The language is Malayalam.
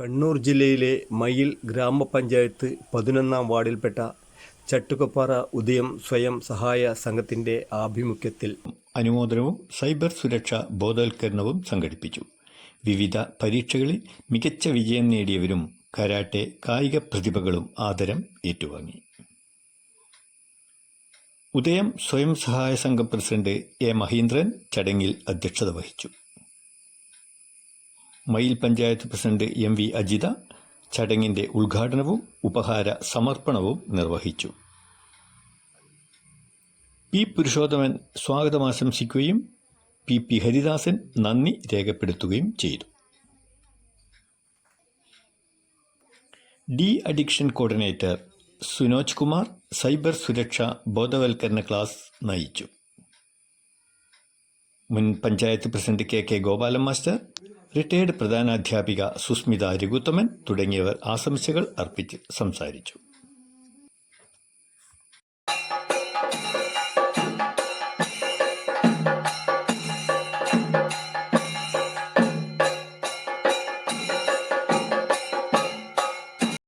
കണ്ണൂർ ജില്ലയിലെ മയിൽ ഗ്രാമപഞ്ചായത്ത് പതിനൊന്നാം വാർഡിൽപ്പെട്ട ചട്ടുകപ്പാറ ഉദയം സ്വയം സഹായ സംഘത്തിന്റെ ആഭിമുഖ്യത്തിൽ അനുമോദനവും സൈബർ സുരക്ഷ ബോധവൽക്കരണവും സംഘടിപ്പിച്ചു. വിവിധ പരീക്ഷകളിൽ മികച്ച വിജയം നേടിയവരും കരാട്ടെ കായിക പ്രതിഭകളും ആദരം ഏറ്റുവാങ്ങി. ഉദയം സ്വയം സഹായ സംഘം പ്രസിഡന്റ് എ മഹീന്ദ്രൻ ചടങ്ങിൽ അധ്യക്ഷത വഹിച്ചു. Mayyil panchayat president M V Ajitha ചടങ്ങിന്റെ ഉദ്ഘാടനവും ഉപഹാര സമർപ്പണവും നിർവഹിച്ചു. പി പുരുഷോത്തമൻ സ്വാഗതം ആശംസിക്കുകയും പി പി ഹരിദാസൻ നന്ദി രേഖപ്പെടുത്തുകയും ചെയ്തു. De addiction coordinator Sunoj Kumar cyber സുരക്ഷ ബോധവൽക്കരണ ക്ലാസ് നയിച്ചു. മുൻ panchayat president K K Gopalan master retired പ്രധാനാധ്യാപിക Susmitha Raghuthaman തുടങ്ങിയവർ ആശംസകൾ അർപ്പിച്ച് സംസാരിച്ചു